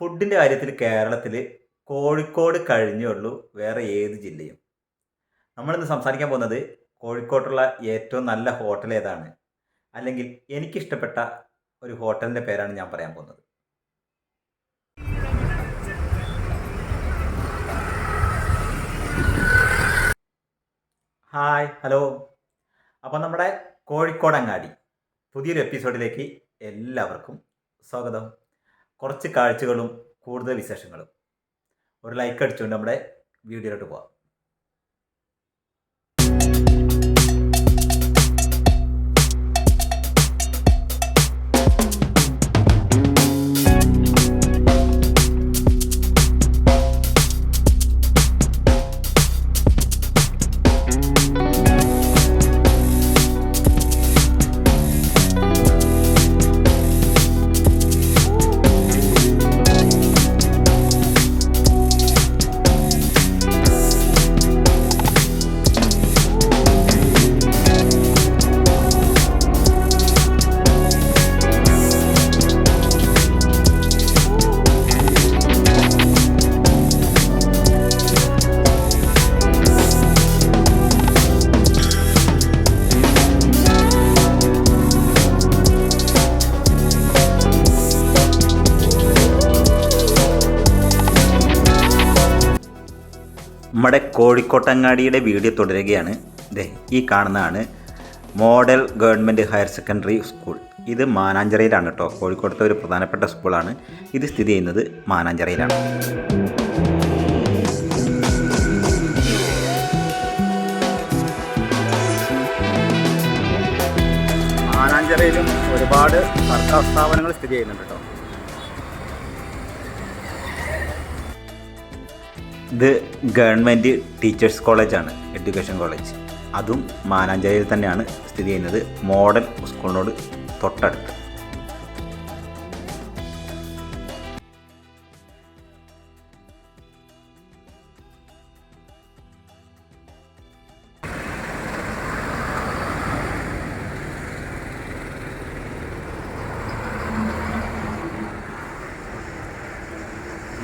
ഫുഡിന്റെ കാര്യത്തിൽ കേരളത്തിൽ കോഴിക്കോട് കഴിഞ്ഞേ ഉള്ളൂ വേറെ ഏത് ജില്ലയും. നമ്മളിന്ന് സംസാരിക്കാൻ പോകുന്നത് കോഴിക്കോട്ടുള്ള ഏറ്റവും നല്ല ഹോട്ടൽ ഏതാണ്? അല്ലെങ്കിൽ എനിക്കിഷ്ടപ്പെട്ട ഒരു ഹോട്ടലിന്റെ പേരാണ് ഞാൻ പറയാൻ പോകുന്നത്. Hi hello. അപ്പോൾ നമ്മുടെ കോഴിക്കോട് അങ്ങാടി പുതിയൊരു എപ്പിസോഡിലേക്ക് എല്ലാവർക്കും സ്വാഗതം. കുറച്ച് കാഴ്ചകളും കൂടുതൽ വിശേഷങ്ങളും. ഒരു ലൈക്ക് അടിച്ചുകൊണ്ട് നമ്മുടെ വീഡിയോയിലോട്ട് പോവാം. നമ്മുടെ കോഴിക്കോട്ടങ്ങാടിയുടെ വീഡിയോ തുടരുകയാണ്. ദേ ഈ കാണുന്നതാണ് model government higher secondary school. ഇത് മാനാഞ്ചിറയിലാണ് കേട്ടോ കോഴിക്കോടത്തെ ഒരു പ്രധാനപ്പെട്ട സ്കൂളാണ്. ഇത് സ്ഥിതി ചെയ്യുന്നത് മാനാഞ്ചിറയിലാണ്. മാനാഞ്ചിറയിലും ഒരുപാട് സർക്കാർ സ്ഥാപനങ്ങൾ സ്ഥിതി ചെയ്യുന്നുണ്ട് കേട്ടോ ഇത് ഗവൺമെന്റ് ടീച്ചേഴ്സ് കോളേജാണ് എഡ്യൂക്കേഷൻ കോളേജ്. അതും മാനാഞ്ചേരിയിൽ തന്നെയാണ് സ്ഥിതി ചെയ്യുന്നത് മോഡൽ സ്കൂളിനോട് തൊട്ടടുത്ത്.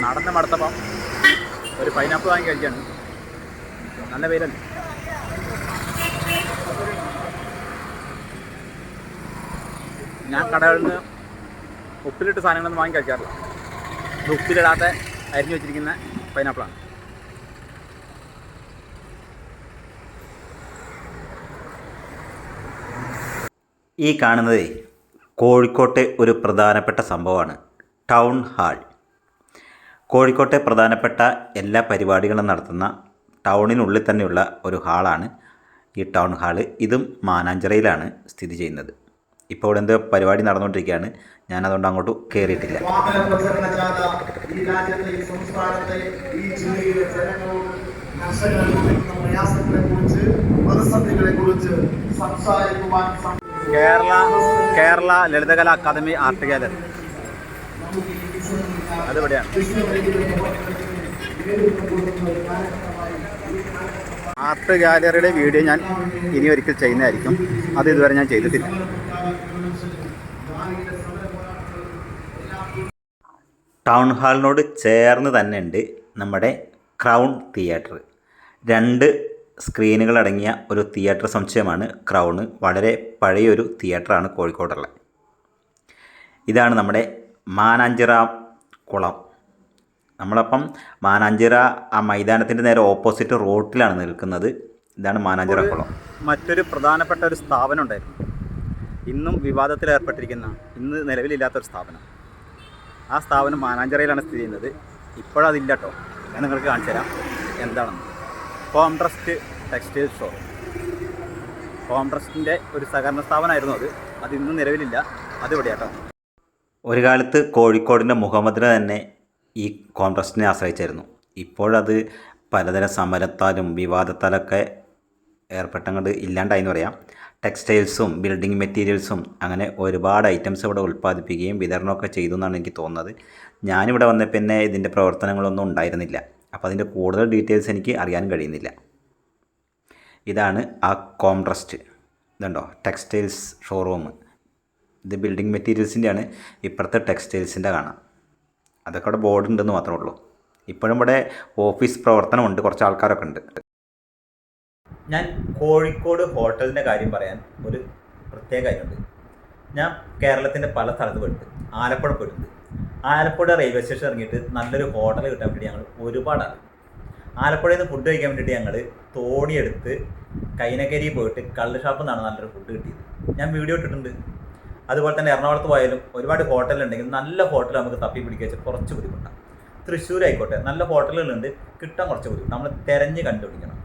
നടന്ന് മടുത്തപ്പം. ഒരു പൈനാപ്പിൾ വാങ്ങി കഴിക്കാണ്. നല്ല പേരല്ലേ? ഞാൻ കടകളിൽ നിന്ന് ഉപ്പിലിട്ട് സാധനങ്ങളൊന്നും വാങ്ങി കഴിക്കാറില്ല. ഉപ്പിലിടാത്ത അരിഞ്ഞു വെച്ചിരിക്കുന്ന പൈനാപ്പിളാണ് ഈ കാണുന്നത് കോഴിക്കോട്ടെ ഒരു പ്രധാനപ്പെട്ട സംഭവമാണ്. Town hall. കോഴിക്കോട്ടെ പ്രധാനപ്പെട്ട എല്ലാ പരിപാടികളും നടത്തുന്ന ടൗണിനുള്ളിൽ തന്നെയുള്ള ഒരു ഹാളാണ് ഈ ടൗൺ ഹാൾ. ഇതും മാനാഞ്ചിറയിലാണ് സ്ഥിതി ചെയ്യുന്നത്. ഇപ്പോൾ ഇവിടെ എന്തോ പരിപാടി നടന്നുകൊണ്ടിരിക്കുകയാണ്. ഞാൻ ഞാനതുകൊണ്ട് അങ്ങോട്ട് കയറിയിട്ടില്ല ഈ രാജ്യത്തെ ഈ Kerala Kerala Lalithakala academy art gallery. അതിവിടെയാണ്? Art ഗാലറിയുടെ വീഡിയോ ഞാൻ ഇനി ഒരിക്കൽ ചെയ്യുന്നതായിരിക്കും. അത് ഇതുവരെ ഞാൻ ചെയ്തിട്ടില്ല. ടൗൺ ഹാളിനോട് ചേർന്ന് തന്നെ ഉണ്ട് നമ്മുടെ ക്രൗൺ തിയേറ്റർ. രണ്ട് സ്ക്രീനുകൾ അടങ്ങിയ ഒരു തിയേറ്റർ സമുച്ചയമാണ് ക്രൗണ്. വളരെ പഴയൊരു തിയേറ്ററാണ് കോഴിക്കോടുള്ളത് ഇതാണ് നമ്മുടെ മാനാഞ്ചിറ കുളം. നമ്മളപ്പം മാനാഞ്ചിറ ആ മൈതാനത്തിന്റെ നേരെ ഓപ്പോസിറ്റ് റോട്ടിലാണ് നിൽക്കുന്നത്. ഇതാണ് മാനാഞ്ചിറ കുളം. മറ്റൊരു പ്രധാനപ്പെട്ട ഒരു സ്ഥാപനം ഉണ്ടായിരുന്നു. ഇന്നും വിവാദത്തിൽ ഏർപ്പെട്ടിരിക്കുന്ന ഇന്ന് നിലവിലില്ലാത്തൊരു സ്ഥാപനം. ആ സ്ഥാപനം മാനാഞ്ചിറയിലാണ് സ്ഥിതി ചെയ്യുന്നത്. ഇപ്പോഴതില്ല കേട്ടോ ഞാൻ നിങ്ങൾക്ക് കാണിച്ചു തരാം എന്താണെന്ന്. Home trust textile show home ട്രസ്റ്റിന്റെ ഒരു സഹകരണ സ്ഥാപനമായിരുന്നു അത്. അത് ഇന്ന് നിലവിലില്ല. അതിവിടെ കേട്ടോ ഒരു കാലത്ത് കോഴിക്കോടിന്റെ മുഹമ്മദിനെ തന്നെ ഈ കോൺഗ്രസിനെ ആശ്രയിച്ചായിരുന്നു. ഇപ്പോഴത് പലതരം സമരത്താലും വിവാദത്താലൊക്കെ ഏർപ്പെട്ടങ്ങോട്ട് ഇല്ലാണ്ടായെന്ന് പറയാം. ടെക്സ്റ്റൈൽസും ബിൽഡിംഗ് മെറ്റീരിയൽസും അങ്ങനെ ഒരുപാട് ഐറ്റംസ് ഇവിടെ ഉൽപ്പാദിപ്പിക്കുകയും വിതരണമൊക്കെ ചെയ്തു എന്നാണ് എനിക്ക് തോന്നുന്നത്. ഞാനിവിടെ വന്ന പിന്നെ ഇതിന്റെ പ്രവർത്തനങ്ങളൊന്നും ഉണ്ടായിരുന്നില്ല. അപ്പോൾ അതിന്റെ കൂടുതൽ ഡീറ്റെയിൽസ് എനിക്ക് അറിയാൻ കഴിയുന്നില്ല. ഇതാണ് ആ കോംട്രസ്റ്റ് ഇതുണ്ടോ? Textiles showroom. ഇത് ബിൽഡിംഗ് മെറ്റീരിയൽസിന്റെയാണ് ഇപ്പുറത്തെ ടെക്സ്റ്റൈൽസിന്റെ കാണാം. അതൊക്കെ അവിടെ ബോർഡ് ഉണ്ടെന്ന് മാത്രമേ ഉള്ളൂ. ഇപ്പോഴും ഇവിടെ ഓഫീസ് പ്രവർത്തനമുണ്ട്. കുറച്ച് ആൾക്കാരൊക്കെ ഉണ്ട്. ഞാൻ കോഴിക്കോട് ഹോട്ടലിന്റെ കാര്യം പറയാൻ ഒരു പ്രത്യേക കാര്യമുണ്ട്. ഞാൻ കേരളത്തിന്റെ പല സ്ഥലത്ത് പോയിട്ടുണ്ട്. ആലപ്പുഴ പോയിട്ടുണ്ട്. ആലപ്പുഴ റെയിൽവേ സ്റ്റേഷൻ ഇറങ്ങിയിട്ട് നല്ലൊരു ഹോട്ടൽ കിട്ടാൻ വേണ്ടി ഞങ്ങൾ ഒരുപാടാണ്. ആലപ്പുഴയിൽ നിന്ന് ഫുഡ് കഴിക്കാൻ വേണ്ടിയിട്ട് ഞങ്ങൾ തോണിയെടുത്ത് കൈനകരി പോയിട്ട് കള്ള് ഷാപ്പിൽ നിന്നാണ് നല്ലൊരു ഫുഡ് കിട്ടിയത്. ഞാൻ വീഡിയോ ഇട്ടിട്ടുണ്ട്. അതുപോലെ തന്നെ എറണാകുളത്ത് പോയാലും ഒരുപാട് ഹോട്ടലുണ്ടെങ്കിൽ നല്ല ഹോട്ടൽ നമുക്ക് തപ്പി പിടിക്കുക വെച്ചാൽ കുറച്ച് ബുദ്ധിമുട്ടാണ് തൃശ്ശൂർ ആയിക്കോട്ടെ നല്ല ഹോട്ടലുകളുണ്ട് കിട്ടാൻ കുറച്ച് ബുദ്ധിമുട്ട്. നമ്മൾ തിരഞ്ഞ് കണ്ടുപിടിക്കണം.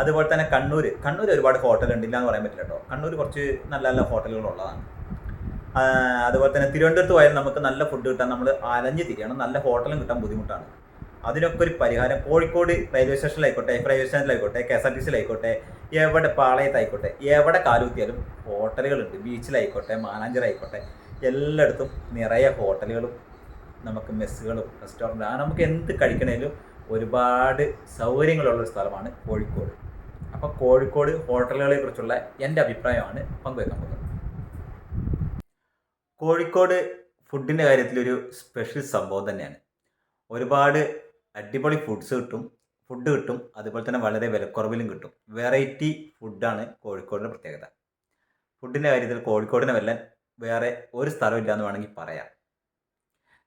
അതുപോലെ തന്നെ കണ്ണൂർ കണ്ണൂർ ഒരുപാട് ഹോട്ടലുണ്ട് ഇല്ല എന്ന് പറയാൻ പറ്റില്ല കേട്ടോ. കണ്ണൂർ കുറച്ച് നല്ല നല്ല ഹോട്ടലുകൾ ഉള്ളതാണ്. അതുപോലെ തന്നെ തിരുവനന്തപുരത്ത് പോയാൽ നമുക്ക് നല്ല ഫുഡ് കിട്ടാൻ നമ്മൾ അലഞ്ഞ് തിരിയണം. നല്ല ഹോട്ടലും കിട്ടാൻ ബുദ്ധിമുട്ടാണ്. അതിനൊക്കെ ഒരു പരിഹാരം. കോഴിക്കോട് റെയിൽവേ സ്റ്റേഷനിലായിക്കോട്ടെ റെയിൽവേ സ്റ്റേഷനിലായിക്കോട്ടെ കെ എസ് ആർ ടി സിയിലായിക്കോട്ടെ എവിടെ പാളയത്തായിക്കോട്ടെ എവിടെ കാലൂത്തിയാലും ഹോട്ടലുകളുണ്ട് ബീച്ചിലായിക്കോട്ടെ മാനാഞ്ചിറായിക്കോട്ടെ എല്ലായിടത്തും നിറയെ ഹോട്ടലുകളും നമുക്ക് മെസ്സുകളും റെസ്റ്റോറന്റ് ആ നമുക്ക് എന്ത് കഴിക്കണേലും ഒരുപാട് സൗകര്യങ്ങളുള്ള ഒരു സ്ഥലമാണ് കോഴിക്കോട്. അപ്പോൾ കോഴിക്കോട് ഹോട്ടലുകളെ കുറിച്ചുള്ള എന്റെ അഭിപ്രായമാണ് പങ്കുവെക്കാൻ പോകുന്നത്. കോഴിക്കോട് ഫുഡിന്റെ കാര്യത്തിലൊരു സ്പെഷ്യൽ സംഭവം തന്നെയാണ്. ഒരുപാട് അടിപൊളി ഫുഡ്സ് കിട്ടും ഫുഡ് കിട്ടും അതുപോലെ തന്നെ വളരെ വിലക്കുറവിലും കിട്ടും. വെറൈറ്റി ഫുഡാണ് കോഴിക്കോടിന്റെ പ്രത്യേകത. ഫുഡിന്റെ കാര്യത്തിൽ കോഴിക്കോടിനെ വല്ല വേറെ ഒരു സ്ഥലമില്ല എന്ന് വേണമെങ്കിൽ പറയാം.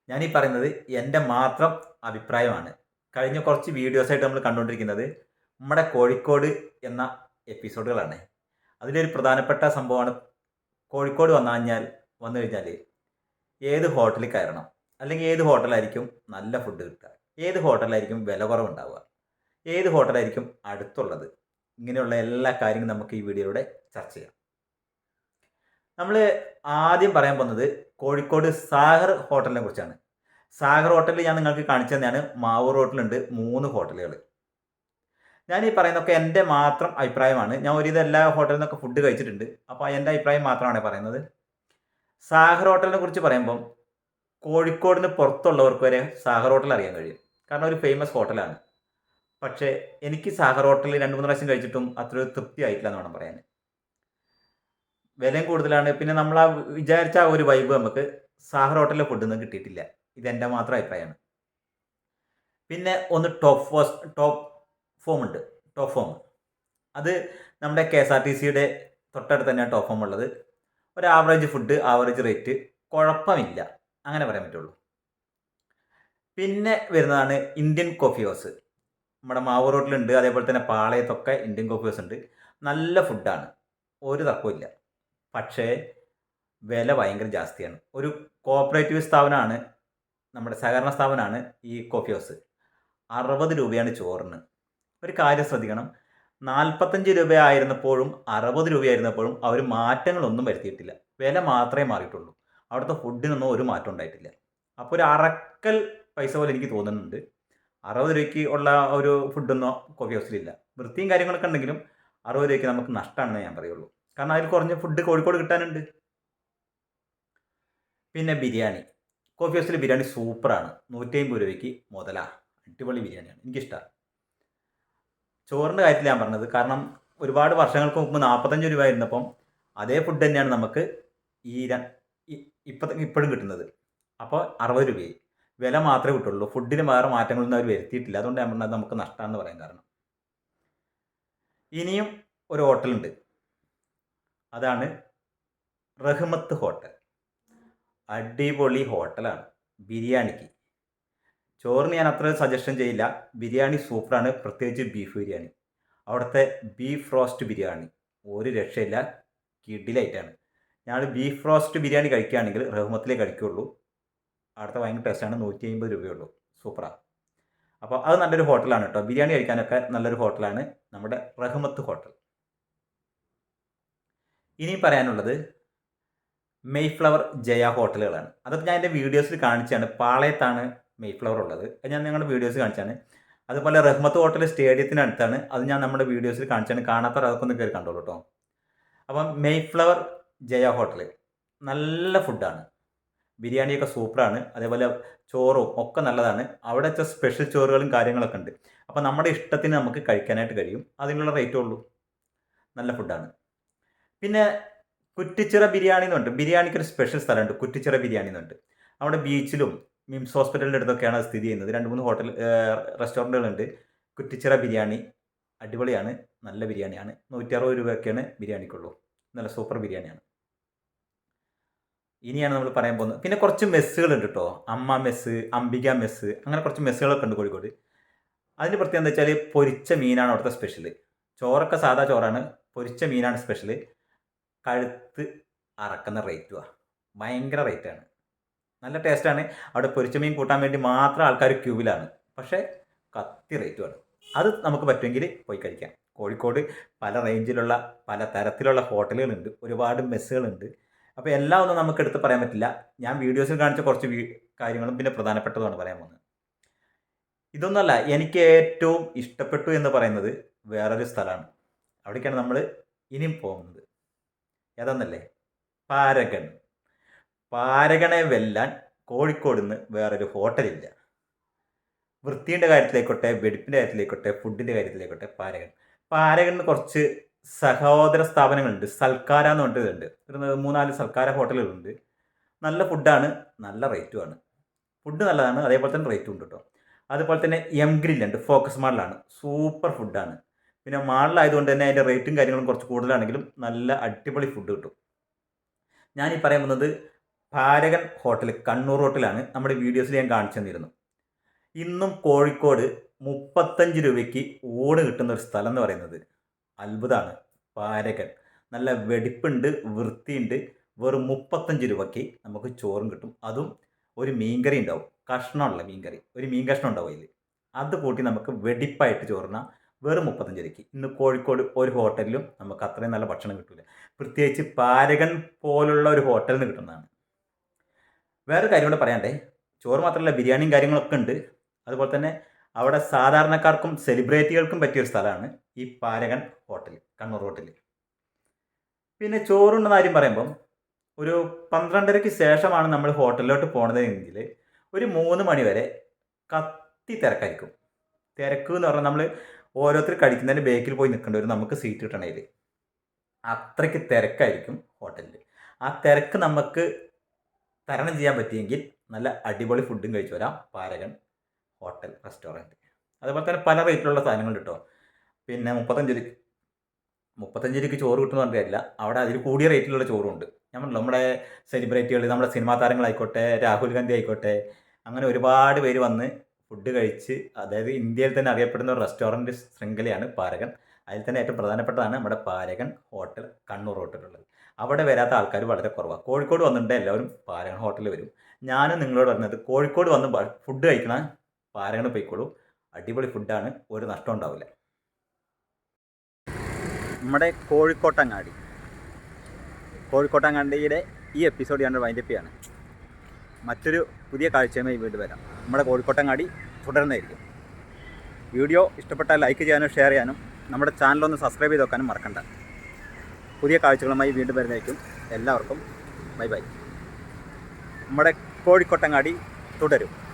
ഞാൻ ഈ പറയുന്നത് എന്റെ മാത്രം അഭിപ്രായമാണ്. കഴിഞ്ഞ കുറച്ച് വീഡിയോസായിട്ട് നമ്മൾ കണ്ടുകൊണ്ടിരിക്കുന്നത് നമ്മുടെ കോഴിക്കോട് എന്ന എപ്പിസോഡുകളാണ്. അതിലൊരു പ്രധാനപ്പെട്ട സംഭവമാണ് കോഴിക്കോട് വന്നു കഴിഞ്ഞാൽ വന്നു കഴിഞ്ഞാൽ ഏത് ഹോട്ടലിൽ കയറണം? അല്ലെങ്കിൽ ഏത് ഹോട്ടലായിരിക്കും നല്ല ഫുഡ് കിട്ടുക? ഏത് ഹോട്ടലായിരിക്കും വില കുറവുണ്ടാവുക? ഏത് ഹോട്ടലായിരിക്കും അടുത്തുള്ളത്? ഇങ്ങനെയുള്ള എല്ലാ കാര്യങ്ങളും നമുക്ക് ഈ വീഡിയോയിലൂടെ ചർച്ച ചെയ്യാം. നമ്മൾ ആദ്യം പറയാൻ പോകുന്നത് കോഴിക്കോട് സാഗർ ഹോട്ടലിനെ കുറിച്ചാണ്. സാഗർ ഹോട്ടലിൽ ഞാൻ നിങ്ങൾക്ക് കാണിച്ചു തന്നെയാണ് മാവൂർ റോട്ടിലുണ്ട് മൂന്ന് ഹോട്ടലുകൾ. ഞാൻ ഈ പറയുന്നതൊക്കെ എന്റെ മാത്രം അഭിപ്രായമാണ്. ഞാൻ ഒരു എല്ലാ ഹോട്ടലിൽ നിന്നൊക്കെ ഫുഡ് കഴിച്ചിട്ടുണ്ട്. അപ്പോൾ എന്റെ അഭിപ്രായം മാത്രമാണ് പറയുന്നത്. സാഗർ ഹോട്ടലിനെ കുറിച്ച് പറയുമ്പം കോഴിക്കോടിന് പുറത്തുള്ളവർക്ക് വരെ സാഗർ ഹോട്ടൽ അറിയാൻ കഴിയും. കാരണം ഒരു ഫേമസ് ഹോട്ടലാണ്. പക്ഷേ എനിക്ക് സാഗർ ഹോട്ടലിൽ രണ്ട് മൂന്ന് പ്രാവശ്യം കഴിച്ചിട്ടും അത്ര തൃപ്തി ആയിട്ടില്ല എന്ന് വേണം പറയാൻ. വിലയും കൂടുതലാണ്. പിന്നെ നമ്മൾ ആ വിചാരിച്ച ഒരു വൈബ് നമുക്ക് സാഗർ ഹോട്ടലിലെ ഫുഡിൽ നിന്ന് കിട്ടിയിട്ടില്ല. ഇതെന്റെ മാത്രം അഭിപ്രായമാണ്. പിന്നെ ഒന്ന് ടോപ്പ് ഫോസ് ടോപ്പ് ഫോം ഉണ്ട്. ടോപ്പ് ഫോം അത് നമ്മുടെ കെ എസ് ആർ ടി സിയുടെ തൊട്ടടുത്ത് തന്നെയാണ് ടോപ്പ് ഫോം ഉള്ളത്. ഒരു ആവറേജ് ഫുഡ് ആവറേജ് റേറ്റ് കുഴപ്പമില്ല. അങ്ങനെ പറയാൻ പറ്റുള്ളൂ. പിന്നെ വരുന്നതാണ് ഇന്ത്യൻ കോഫി ഹൗസ് നമ്മുടെ മാവൂർ റോട്ടിലുണ്ട്. അതേപോലെ തന്നെ പാളയത്തൊക്കെ ഇന്ത്യൻ കോഫീസ് ഉണ്ട്. നല്ല ഫുഡാണ് ഒരു തർക്കമില്ല പക്ഷേ വില ഭയങ്കര ജാസ്തിയാണ്. ഒരു കോപ്പറേറ്റീവ് സ്ഥാപനമാണ്. നമ്മുടെ സഹകരണ സ്ഥാപനമാണ് ഈ കോഫി ഹൗസ് അറുപത് രൂപയാണ് ചോറിന്. ഒരു കാര്യം ശ്രദ്ധിക്കണം. നാൽപ്പത്തഞ്ച് രൂപയായിരുന്നപ്പോഴും അറുപത് രൂപയായിരുന്നപ്പോഴും അവർ മാറ്റങ്ങളൊന്നും വരുത്തിയിട്ടില്ല. വില മാത്രമേ മാറിയിട്ടുള്ളൂ. അവിടുത്തെ ഫുഡിനൊന്നും ഒരു മാറ്റം ഉണ്ടായിട്ടില്ല. അപ്പോൾ ഒരു അറക്കൽ പൈസ പോലെ എനിക്ക് തോന്നുന്നുണ്ട്. അറുപത് രൂപയ്ക്ക് ഉള്ള ഒരു ഫുഡൊന്നും കോഫി ഹൗസിലില്ല വൃത്തിയും കാര്യങ്ങളൊക്കെ ഉണ്ടെങ്കിലും അറുപത് രൂപയ്ക്ക് നമുക്ക് നഷ്ടമാണെന്ന് ഞാൻ പറയുള്ളൂ. കാരണം അതിൽ കുറഞ്ഞ ഫുഡ് കോഴിക്കോട് കിട്ടാനുണ്ട്. പിന്നെ ബിരിയാണി. കോഫി ഹൗസിൽ ബിരിയാണി സൂപ്പറാണ്. നൂറ്റി അമ്പത് രൂപയ്ക്ക് മുതലാ. അടിപൊളി ബിരിയാണിയാണ്. എനിക്കിഷ്ടമാണ് ചോറിന്റെ കാര്യത്തിൽ ഞാൻ പറഞ്ഞത്. കാരണം ഒരുപാട് വർഷങ്ങൾക്ക് മുമ്പ് നാൽപ്പത്തഞ്ച് രൂപ ആയിരുന്നപ്പം അതേ ഫുഡ് തന്നെയാണ് നമുക്ക് ഈ ഇപ്പം ഇപ്പോഴും കിട്ടുന്നത്. അപ്പോൾ അറുപത് രൂപയായി. വില മാത്രമേ കിട്ടുള്ളൂ. ഫുഡിന് വേറെ മാറ്റങ്ങളൊന്നും അവർ വരുത്തിയിട്ടില്ല. അതുകൊണ്ട് പറഞ്ഞത് നമുക്ക് നഷ്ടമാണെന്ന് പറയാൻ കാരണം. ഇനിയും ഒരു ഹോട്ടലുണ്ട്. അതാണ് റഹ്മത്ത് ഹോട്ടൽ. അടിപൊളി ഹോട്ടലാണ്. ബിരിയാണിക്ക്. ചോറിന് ഞാൻ അത്ര സജഷൻ ചെയ്യില്ല. ബിരിയാണി സൂപ്പറാണ്. പ്രത്യേകിച്ച് ബീഫ് ബിരിയാണി. അവിടുത്തെ ബീഫ് റോസ്റ്റ് ബിരിയാണി. ഒരു രക്ഷയില്ല. കിഡിലായിട്ടാണ് ഞാൻ ബീഫ് റോസ്റ്റ് ബിരിയാണി കഴിക്കുകയാണെങ്കിൽ റഹ്മത്തിലേ കഴിക്കുകയുള്ളൂ അവിടുത്തെ ഭയങ്കര ടേസ്റ്റാണ് നൂറ്റി അമ്പത് രൂപയുള്ളൂ സൂപ്പറാണ് അപ്പോൾ അത് നല്ലൊരു ഹോട്ടലാണ് കേട്ടോ. ബിരിയാണി കഴിക്കാനൊക്കെ നല്ലൊരു ഹോട്ടലാണ് നമ്മുടെ റഹ്മത്ത് ഹോട്ടൽ. ഇനി പറയാനുള്ളത് മെയ്ഫ്ലവർ ജയ ഹോട്ടലുകളാണ്. അതൊക്കെ ഞാൻ എന്റെ വീഡിയോസിൽ കാണിച്ചാണ് പാളയത്താണ് മെയ്ഫ്ലവർ ഉള്ളത്. അത് ഞാൻ നിങ്ങളുടെ വീഡിയോസ് കാണിച്ചാണ് അതുപോലെ റഹ്മത്ത് ഹോട്ടൽ സ്റ്റേഡിയത്തിനടുത്താണ് അത് ഞാൻ നമ്മുടെ വീഡിയോസിൽ കാണിച്ചാണ് കാണാത്തവർ അതൊക്കെ ഒന്ന് കയറി കണ്ടോളൂ കേട്ടോ. അപ്പം മെയ്ഫ്ലവർ ജയ ഹോട്ടൽ നല്ല ഫുഡാണ് ബിരിയാണിയൊക്കെ സൂപ്പറാണ്. അതേപോലെ ചോറും ഒക്കെ നല്ലതാണ്. അവിടെ വെച്ച സ്പെഷ്യൽ ചോറുകളും കാര്യങ്ങളൊക്കെ ഉണ്ട്. അപ്പോൾ നമ്മുടെ ഇഷ്ടത്തിന് നമുക്ക് കഴിക്കാനായിട്ട് കഴിയും. അതിനുള്ള റേറ്റേ ഉള്ളൂ. നല്ല ഫുഡാണ് പിന്നെ കുറ്റിച്ചിറ ബിരിയാണി എന്നുണ്ട് ബിരിയാണിക്ക് ഒരു സ്പെഷ്യൽ സ്ഥലമുണ്ട്. കുറ്റിച്ചിറ ബിരിയാണി എന്നുണ്ട് അവിടെ ബീച്ചിലും മിംസ് ഹോസ്പിറ്റലിന്റെ അടുത്തൊക്കെയാണ് സ്ഥിതി ചെയ്യുന്നത്. രണ്ട് മൂന്ന് ഹോട്ടൽ റെസ്റ്റോറന്റുകളുണ്ട്. കുറ്റിച്ചിറ ബിരിയാണി അടിപൊളിയാണ്. നല്ല ബിരിയാണിയാണ്. നൂറ്റി അറുപത് രൂപയൊക്കെയാണ് ബിരിയാണിക്കുള്ളൂ. നല്ല സൂപ്പർ ബിരിയാണിയാണ്. ഇനിയാണ് നമ്മൾ പറയാൻ പോകുന്നത്. പിന്നെ കുറച്ച് മെസ്സുകളുണ്ട് കേട്ടോ അമ്മ മെസ്സ് അംബിക മെസ്സ് അങ്ങനെ കുറച്ച് മെസ്സുകളൊക്കെ ഉണ്ട് കോഴിക്കോട്. അതിന് പ്രത്യേകം എന്താ വെച്ചാൽ പൊരിച്ച മീനാണ് അവിടുത്തെ സ്പെഷ്യൽ ചോറൊക്കെ സാധാ ചോറാണ്. പൊരിച്ച മീനാണ് സ്പെഷ്യൽ കഴുത്ത് അറക്കുന്ന റേറ്റുമാണ് ഭയങ്കര റേറ്റാണ് നല്ല ടേസ്റ്റാണ് അവിടെ പൊരിച്ച മീൻ കൂട്ടാൻ വേണ്ടി മാത്രം ആൾക്കാർ ക്യൂവിലാണ് പക്ഷേ കത്തി റേറ്റുമാണ് അത് നമുക്ക് പറ്റുമെങ്കിൽ പോയി കഴിക്കാം. കോഴിക്കോട് പല റേഞ്ചിലുള്ള പല തരത്തിലുള്ള ഹോട്ടലുകളുണ്ട് ഒരുപാട് മെസ്സുകളുണ്ട് അപ്പോൾ എല്ലാം ഒന്നും നമുക്ക് എടുത്ത് പറയാൻ പറ്റില്ല. ഞാൻ വീഡിയോസിൽ കാണിച്ച കുറച്ച് കാര്യങ്ങളും പിന്നെ പ്രധാനപ്പെട്ടതുമാണ് പറയാൻ പോകുന്നത്. ഇതൊന്നല്ല എനിക്ക് ഏറ്റവും ഇഷ്ടപ്പെട്ടു എന്ന് പറയുന്നത് വേറൊരു സ്ഥലമാണ്. അവിടേക്കാണ് നമ്മൾ ഇനിയും പോകുന്നത്. ഏതാന്നല്ലേ? പാരഗൺ. പാരഗണെ വെല്ലാൻ കോഴിക്കോട് നിന്ന് വേറൊരു ഹോട്ടലില്ല. വൃത്തിയുടെ കാര്യത്തിലേക്കോട്ടെ വെടിപ്പിന്റെ കാര്യത്തിലേക്കോട്ടെ ഫുഡിന്റെ കാര്യത്തിലേക്കോട്ടെ പാരഗൺ. പാരഗണിന് കുറച്ച് സഹോദര സ്ഥാപനങ്ങളുണ്ട്. സൽക്കാര എന്ന് പറഞ്ഞിട്ടുണ്ട് ഒരു മൂന്നാൽ സൽക്കാര ഹോട്ടലുകളുണ്ട്. നല്ല ഫുഡാണ് നല്ല റേറ്റുമാണ്. ഫുഡ് നല്ലതാണ് അതേപോലെ തന്നെ റേറ്റും ഉണ്ട് കേട്ടോ അതുപോലെ തന്നെ എം ഗ്രില്ലുണ്ട് ഫോക്കസ് മാളിലാണ് സൂപ്പർ ഫുഡാണ്. പിന്നെ മാളിലായതുകൊണ്ട് തന്നെ അതിന്റെ റേറ്റും കാര്യങ്ങളും കുറച്ച് കൂടുതലാണെങ്കിലും നല്ല അടിപൊളി ഫുഡ് കിട്ടും. ഞാൻ ഈ പറയാൻ പോകുന്നത് ഭാരകൻ ഹോട്ടൽ കണ്ണൂർ ഹോട്ടലാണ്. നമ്മുടെ വീഡിയോസിൽ ഞാൻ കാണിച്ചു തന്നിരുന്നു. ഇന്നും കോഴിക്കോട് മുപ്പത്തഞ്ച് രൂപയ്ക്ക് ഊണ് കിട്ടുന്ന ഒരു സ്ഥലം എന്ന് പറയുന്നത്. അത്ഭുതമാണ് പാരകൻ. നല്ല വെടിപ്പുണ്ട് വൃത്തിയുണ്ട്. വെറും മുപ്പത്തഞ്ച് രൂപയ്ക്ക് നമുക്ക് ചോറും കിട്ടും. അതും ഒരു മീൻകറി ഉണ്ടാവും. കഷ്ണമുള്ള മീൻകറി. ഒരു മീൻ കഷ്ണം ഉണ്ടാവും അതിൽ അത് കൂട്ടി നമുക്ക് വെടിപ്പായിട്ട് ചോറിന വെറും മുപ്പത്തഞ്ച് രൂപയ്ക്ക്. ഇന്ന് കോഴിക്കോട് ഒരു ഹോട്ടലിലും നമുക്ക് അത്രയും നല്ല ഭക്ഷണം കിട്ടില്ല പ്രത്യേകിച്ച് പാരകൻ പോലുള്ള ഒരു ഹോട്ടലിൽ നിന്ന് കിട്ടുന്നതാണ്. വേറൊരു കാര്യം കൂടെ പറയാണ്ടേ ചോറ് മാത്രമല്ല ബിരിയാണിയും കാര്യങ്ങളൊക്കെ ഉണ്ട്. അതുപോലെ തന്നെ അവിടെ സാധാരണക്കാർക്കും സെലിബ്രിറ്റികൾക്കും പറ്റിയൊരു സ്ഥലമാണ് ഈ പാരകൻ ഹോട്ടൽ കണ്ണൂർ ഹോട്ടൽ. പിന്നെ ചോറുണ്ടെന്ന കാര്യം പറയുമ്പം ഒരു പന്ത്രണ്ടരയ്ക്ക് ശേഷമാണ് നമ്മൾ ഹോട്ടലിലോട്ട് പോണതെങ്കിൽ ഒരു മൂന്ന് മണി വരെ കത്തി തിരക്കായിരിക്കും. തിരക്ക് എന്ന് പറഞ്ഞാൽ നമ്മൾ ഓരോരുത്തർ കഴിക്കുന്നതിന്റെ ബേക്കിൽ പോയി നിൽക്കേണ്ടി വരും നമുക്ക് സീറ്റ് കിട്ടണേൽ അത്രയ്ക്ക് തിരക്കായിരിക്കും ഹോട്ടലിൽ. ആ തിരക്ക് നമുക്ക് തരണം ചെയ്യാൻ പറ്റിയെങ്കിൽ നല്ല അടിപൊളി ഫുഡും കഴിച്ചു വരാം പാരകൻ ഹോട്ടൽ റെസ്റ്റോറന്റ്. അതുപോലെ തന്നെ പല റേറ്റിലുള്ള സാധനങ്ങൾ കിട്ടും പിന്നെ മുപ്പത്തഞ്ച് രൂപ മുപ്പത്തഞ്ച് രൂപയ്ക്ക് ചോറ് കിട്ടുന്ന പറഞ്ഞില്ല അവിടെ അതിൽ കൂടിയ റേറ്റിലുള്ള ചോറുണ്ട്. പറഞ്ഞല്ലോ നമ്മുടെ സെലിബ്രിറ്റികൾ നമ്മുടെ സിനിമാ താരങ്ങളായിക്കോട്ടെ രാഹുൽ ഗാന്ധി ആയിക്കോട്ടെ അങ്ങനെ ഒരുപാട് പേര് വന്ന് ഫുഡ് കഴിച്ച് അതായത് ഇന്ത്യയിൽ തന്നെ അറിയപ്പെടുന്ന ഒരു റെസ്റ്റോറന്റ് ശൃംഖലയാണ് പാരകൻ അതിൽ തന്നെ ഏറ്റവും പ്രധാനപ്പെട്ടതാണ് നമ്മുടെ പാരകൻ ഹോട്ടൽ കണ്ണൂർ ഹോട്ടലുള്ളത്. അവിടെ വരാത്ത ആൾക്കാർ വളരെ കുറവാണ്. കോഴിക്കോട് വന്നിട്ടുണ്ടെങ്കിൽ എല്ലാവരും പാരകൻ ഹോട്ടലിൽ വരും. ഞാനും നിങ്ങളോട് പറഞ്ഞത് കോഴിക്കോട് വന്ന് ഫുഡ് കഴിക്കണ പാരകന് പോയിക്കോളൂ. അടിപൊളി ഫുഡാണ്. ഒരു നഷ്ടം ഉണ്ടാവില്ല. നമ്മുടെ കോഴിക്കോട്ടങ്ങാടി. കോഴിക്കോട്ടങ്ങാടിയുടെ ഈ എപ്പിസോഡ് ഞാൻ വൈൻഡപ്പ് ചെയ്യാണ്. മറ്റൊരു പുതിയ കാഴ്ചയുമായി വീണ്ടും വരാം. നമ്മുടെ കോഴിക്കോട്ടങ്ങാടി തുടർന്നായിരിക്കും. വീഡിയോ ഇഷ്ടപ്പെട്ടാൽ ലൈക്ക് ചെയ്യാനും ഷെയർ ചെയ്യാനും നമ്മുടെ ചാനലൊന്ന് സബ്സ്ക്രൈബ് ചെയ്ത് വെക്കാനും മറക്കണ്ട. പുതിയ കാഴ്ചകളുമായി വീണ്ടും വരുന്നതായിരിക്കും. എല്ലാവർക്കും ബൈ ബൈ നമ്മുടെ കോഴിക്കോട്ടങ്ങാടി തുടരും.